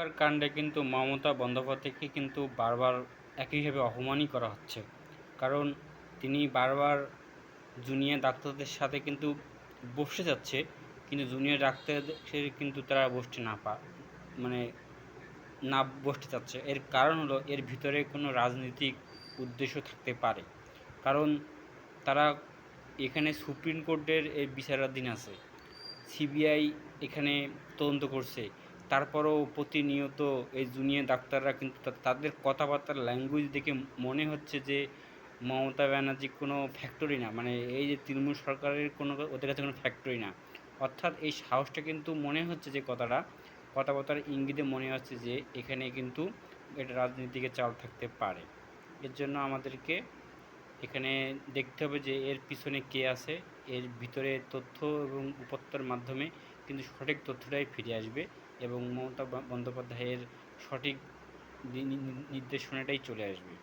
সরকার কাণ্ডে কিন্তু মমতা বন্দ্যোপাধ্যায়কে কিন্তু বারবার একইভাবে অপমানই করা হচ্ছে। কারণ তিনি বারবার জুনিয়র ডাক্তারদের সাথে কিন্তু বসতে যাচ্ছে, কিন্তু জুনিয়র ডাক্তারদের কিন্তু তারা বসতে না পা মানে না বসতে চাচ্ছে। এর কারণ হলো এর ভিতরে কোনো রাজনৈতিক উদ্দেশ্য থাকতে পারে। কারণ তারা এখানে সুপ্রিম কোর্টের এই বিচারাধীন আছে। সিবিআই এখানে তদন্ত করছে। তারপরেও প্রতিনিয়ত এই জুনিয়র ডাক্তাররা কিন্তু তাদের কথাবার্তার ল্যাঙ্গুয়েজ দেখে মনে হচ্ছে যে মমতা ব্যানার্জি কোনো ফ্যাক্টরি না। মানে এই যে তৃণমূল সরকারের কোনো ওদের কাছে কোনো ফ্যাক্টরি না। অর্থাৎ এই সাহসটা কিন্তু মনে হচ্ছে যে কথাটা, কথাবার্তার ইঙ্গিতে মনে হচ্ছে যে এখানে কিন্তু এটা রাজনীতিকে চাল থাকতে পারে। এর জন্য আমাদেরকে এখানে দেখতে হবে যে এর পিছনে কে আছে। এর ভিতরে তথ্য এবং উপত্যার মাধ্যমে কিন্তু সঠিক তথ্যটাই ফিরে আসবে এবং মমতা বন্দ্যোপাধ্যায়ের সঠিক নির্দেশনাটাই চলে আসবে।